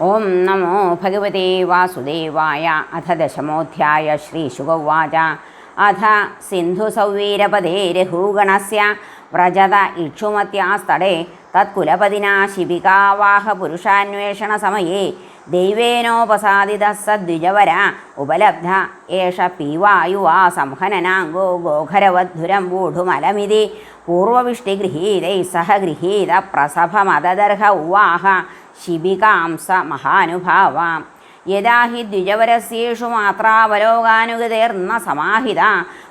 ഓം നമോ ഭഗവതേ വാസുദേവായ അഥ ദശമോധ്യായ ശ്രീശുഗവാച അഥ സിന്ധുസൗവീരപദേ രഘൂഗണസ്യ. വ്രജത ഇക്ഷുമത്യാസ്തടേ. തത്കുലപതിനാ ശിബികാവാഹ പുരുഷാന്വേഷണസമയേ ദൈവേനോപസാദിത സദ്വിജവര ഉപലബ്ധ ഏഷ പീവായുവാ സംഹനനാംഗോ ഗോഘരവദ്ധുരം വൂഢുമലമിതി പൂർവവിഷ്ടിഗൃഹീതൈ സഹ ഗൃഹീത പ്രസഭമതദർഹ ഉവാഹ. ശിബികാം സ മഹാനുഭാവാം. യഥാ ഹി ദ്വിജവരസ്യേഷു മാത്രാവലോകാനുഗതേർന്ന സമാഹിത.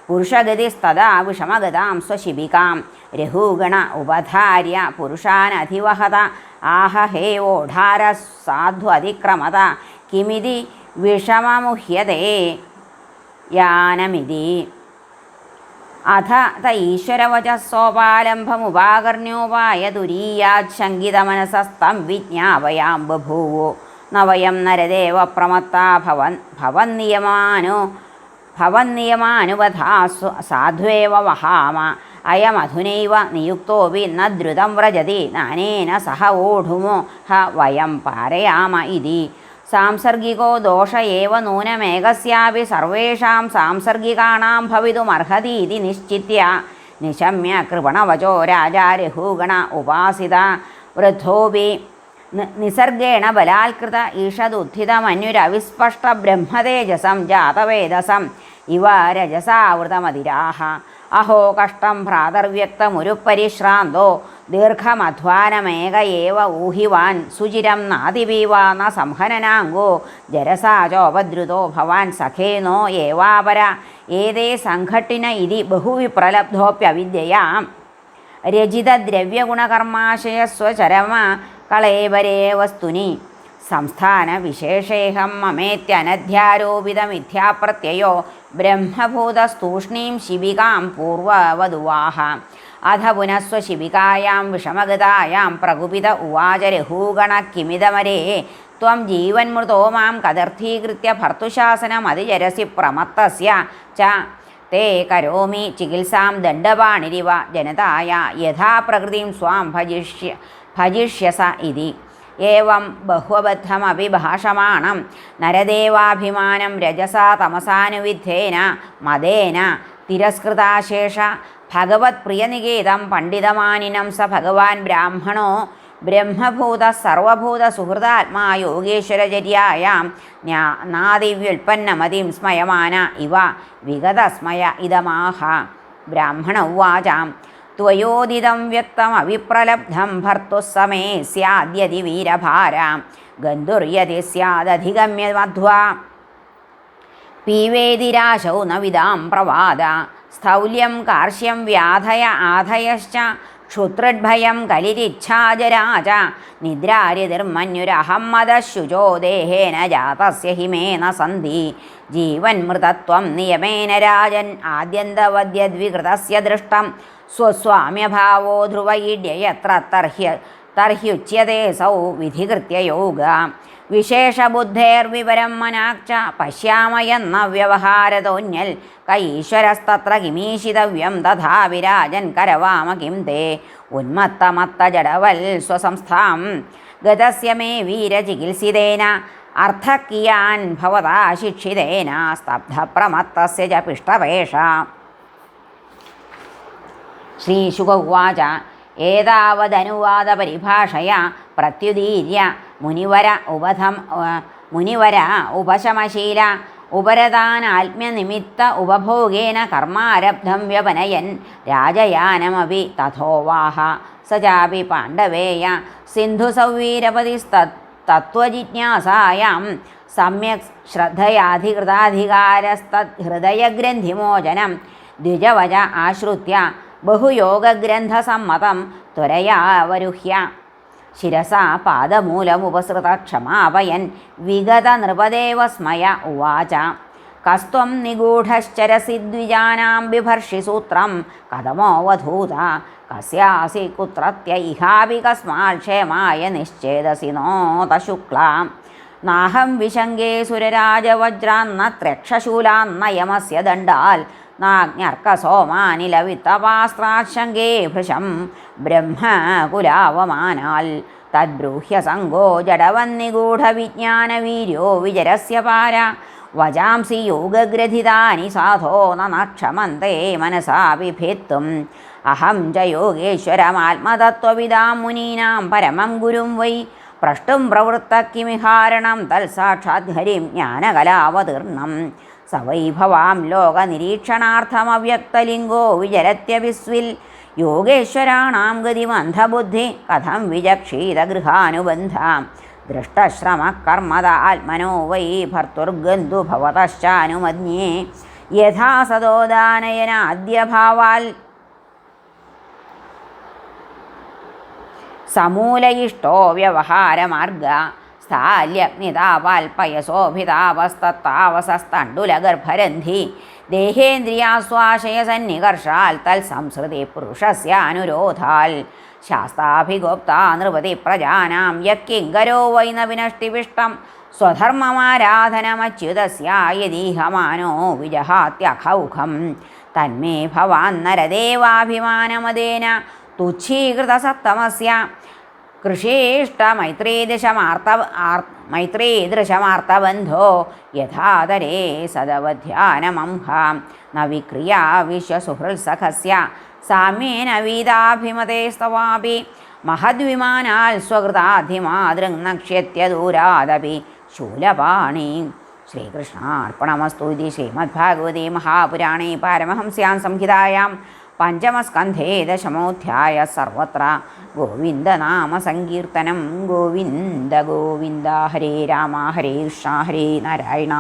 പുരുഷഗതിസ്തഥാ വിഷമഗതാം സ്വശിബികാം. രഹൂഗണ ഉപധാര്യ പുരുഷാനധിവഹത. ആഹ ഹേ ഓഢാര സാധു അതിക്രമത. കിമിതി വിഷമമുഹ്യതേ യാനമിതി. അഥ ത ഈശ്വരവചസ്സോപാലംബമുപാകർണ്യോപായ തുരീയാശങ്കിതമനസസ്തം വിജ്ഞാപയാം ബഭൂവോ നവയം വയം നരദേവ പ്രമത്താ ഭവൻ ഭവന്നിയമാനോ ഭവന്നിയമാനുവധാ സാധ്വേവ വഹാമ. അയമധുനൈവ നിയുക്തോപി ന ദ്രുതം വ്രജതി നാനേന സഹ ഓഢുമോ ഹ വയം പാരയാമ ഇതി. സാംസർഗികോ ദോഷ ഏവ നൂനമേകസ്യാപി സർവേഷാം സാംസർഗികാണാം ഭവിതുമർഹതീതി നിശ്ചിത്യ. നിശമ്യ കൃപണവചോ രാജാ രഘൂഗണ ഉപാസിത. വൃദ്ധോപി നിസർഗേണ ബലാൽകൃത ഈഷദുദ്ധിതമന്യുരവിസ്പഷ്ട ബ്രഹ്മതേജസം ജാതവേദസം. ഇവ രജസാവൃതമതിരാഹ. അഹോ കഷ്ടം ഭ്രാതർവ്യക്തമുരുപരിശ്രാന്തോ ദീർഘമധ്വാനമേക ഏവ ഊഹിവാൻ സുചിരം നാതിവീവാന സംഹനനാംഗോ ജരസാചോപദ്രുതോ ഭവാൻ സഖേനോ ഏവാപര. ഏതേ സംഘട്ടിന ഇതി ബഹുവിപ്രലബ്ധോപ്യവിദ്യയാ. രചിതദ്രവ്യഗുണകർമാശയസ്വചരമ കളേവരേ വസ്തുനി. സംസ്ഥാനവിശേഷേഹം മമേത്യനധ്യാരോപിതമിഥ്യാപ്രത്യയോ ബ്രഹ്മഭൂതസ്തൂഷ്ണീം ശിബികാം പൂർവവധുവാഹ. അധ പുനഃസ്വശിബികായാം വിഷമഗതായാം പ്രകുപിത ഉവാച രഹൂഗണ കിമിതമരേ. ത്വം ജീവന്മൃതോ മാം കദർത്ഥീകൃത്യ ഭർത്തുശാസനമതിചരസി പ്രമത്തസ്യ. ച തേ കരോമി ചികിത്സാം ദണ്ഡപാണിരിവ ജനതായ യഥാ പ്രകൃതിം സ്വാം ഭജിഷ്യ ഭജിഷ്യസ ഇതി. ഏവം ബഹ്വബദ്ധമപി ഭാഷമാണം. നരദേവാഭിമാനം രജസാ തമസാനുവിദ്ധേന മദേന തിരസ്കൃതാശേഷ ഭഗവത് പ്രിയനികേതം പണ്ഡിതമാനിനം സ ഭഗവാൻ ബ്രാഹ്മണോ ബ്രഹ്മഭൂത സർവഭൂത സുഹൃതാത്മാ യോഗേശ്വരചര്യായാം നാദിവ്യുൽപ്പന്നമതിം സ്മയമാന ഇവ വിഗതസ്മയ ഇതമാഹ. ബ്രാഹ്മണ ഉവാചാം. വ്യക്തമവിപ്രലബ്ധം ഭർത്തുः സമേ സ്യാദ്യതി വീരഭാരാം. ഗന്ധുര്യതി സ്യാദധിഗമ്യ മധ്വ പീവേതിരാശൗ ന വിദാം പ്രവാദ. സ്ഥൗല്യം കാർഷ്യം വ്യാധയ ആധയശ്ച. ക്ഷുത്രദ്ഭയം കലിരിച്ഛാജരാജ. നിദ്രാരിതിർമന്യുരഹം മദശുചോ ദേഹേന ജാതസ്യ ഹിമേന സന്ധി. ജീവന്മൃതത്വം നിയമേന രാജൻ. ആദ്യന്തവദ്യദ്വികൃതസ്യ ദൃഷ്ടം. സ്വസ്വാമ്യഭാവോ ധ്രുവയിഡ്യയത്ര തർഹ്യ തർഹ്യുച്യതേ സൗ വിധികൃത്യ യോഗ. വിശേഷബുദ്ധേർവിവരം മനാക്ഷ പശ്യാമയെന്ന വ്യവഹാരതോന്യൽ കൈശ്വരസ്തത്ര കിമീശിതവ്യം തഥാ വിരാജൻ കരവാമ കിം തേ. ഉന്മത്തമത്ത ജടവൽ സ്വസംസ്ഥാം ഗതസ്യ മേ വീരചികിത്സിതേന അർത്ഥക്കിയാൻ ഭവതാ ശിക്ഷിതേന സ്തബ്ധപ്രമത്തസ്യ ച പിഷ്ടപേഷ ശ്രീശുക ഉവാച ഏതാവദനുവാദപരിഭാഷയ പ്രത്യുദീര്യ മുനിവര ഉപധം മുനിവര ഉപശമശീല. ഉപരതാനാത്മ്യനിമിത്ത ഉപഭോഗേന കർമാരബ്ധം വ്യപനയൻ. രാജയാനമപി തഥോവാഹ. സ ചാപി പാണ്ഡവേയ സിന്ധുസൗവീരപതിസ്തത്വജിജ്ഞാസായാം സമ്യക് ശ്രദ്ധയാധികൃതാധികാരസ്തഹൃദയഗ്രന്ഥിമോചനം ദ്വിജവച ആശ്രിത്യ ബഹുയോഗഗ്രന്ഥസമ്മതം ത്വരയാവരുഹ്യ ശിരസാ പാദമൂലമുപസൃത ക്ഷമാപയൻ വിഗത നൃപദേവസ്മയ ഉവാച. കസ്ത്വം നിഗൂഢശ്ചരസി ദ്വിജാനാം ബിഭർഷി സൂത്രം കഥമോവധൂത കസ്യാസി കുത്രത്യ ഇഹാപി കസ്മാൽ ക്ഷേമായ നിശ്ചേതസി നോത ശുക്ലാം നാഹം വിശങ്കേ സുരരാജവജ്രാന്ന ത്രക്ഷശൂലാന്ന യമസ്യ ദണ്ഡാൽ നാജ്ഞർക്കസോമാനിലവിത്തപാസ്ത്രാശങ്കേ ഭൃശം ബ്രഹ്മകുലാവമാനാൽ തദ്ബ്രൂഹ്യ സങ്കോ ജഡവന്നിഗൂഢവിജ്ഞാനവീര്യോ വിജരസ്യ പാര. വജാംസി യോഗഗ്രഥിതാനി സാധോ നക്ഷമന്തേ മനസാ വിഭേത്തും അഹം ച യോഗേശ്വരമാത്മതത്വവിദാം മുനീനാം പരമം ഗുരും വൈ. പ്രഷ്ടും പ്രവൃത്ത കിമിഹാരണം തൽസാക്ഷാത് ഹരിം ജ്ഞാനകലാവതീർണം. സവൈഭവാം ലോകനിരീക്ഷണാർത്ഥമവ്യക്തലിംഗോ വിചരത്യവിസ്വിൽ യോഗേശ്വരാണാം ഗതിമന്ധബുദ്ധി കഥം വിജക്ഷീതഗൃഹാനുബന്ധാം ദൃഷ്ടശ്രമ കർമ്മത ആത്മനോ വൈ ഭർത്തുർഗന്ധു ഭവതശ്ചാനുമന്യേ. യഥാ സദോദാനയന അദ്യഭാവാൽ സമൂലയിഷ്ടോ വ്യവഹാരമാർഗ സ്ഥാല്യഗ്നിതാവാൽപയസോഭിതാവസ്തത്താവസസ്തണ്ടുലഗർഭരന്ധി ദേഹേന്ദ്രിയാസ്വാശയസന്നികർഷാൽ തൽസംസൃതി പുരുഷസ്യാനുരോധാൽ ശാസ്താഭിഗോപ്ത നൃപതി പ്രജാനാം യക്കിങ്കരോ വൈനവിനഷ്ടിവിഷ്ടം. സ്വധർമ്മമാരാധനമച്യുതസ്യായദീഹമാനോ വിജഹാത്യഖൗഖം തന്മേ ഭവാൻ നരദേവാഭിമാനമദേന തുച്ഛീകൃതസത്തമസ്യ. കൃഷേഷ്ടമൈത്രീദൃശമാർത്ത ആർ മൈത്രീദൃശമാർത്തബന്ധോ യഥാതരേ സദവധ്യാനമംഹാം. ന വിക്രിയാ വിശ്വസുഹൃത്സഖസ്യ സാമ്യേന വീതാഭിമതേസ്തവാപി മഹദ്വിമാനാൽ സ്വകൃതാധിമാതൃങ്നക്ഷ്യത്യദൂരാദപി ശൂലപാണി. ശ്രീകൃഷ്ണാർപ്പണമസ്തു ഇതി ശ്രീമദ്ഭാഗവതേ മഹാപുരാണേ പാരമഹംസ്യാം സംഹിതായാം. പഞ്ചമസ്കന്ധേ ദശമോധ്യായ സർവത്ര. ഗോവിന്ദനാമസങ്കീർത്തനം ഗോവിന്ദ ഗോവിന്ദ ഹരേ രാമ ഹരേ കൃഷ്ണ ഹരേ നാരായണ.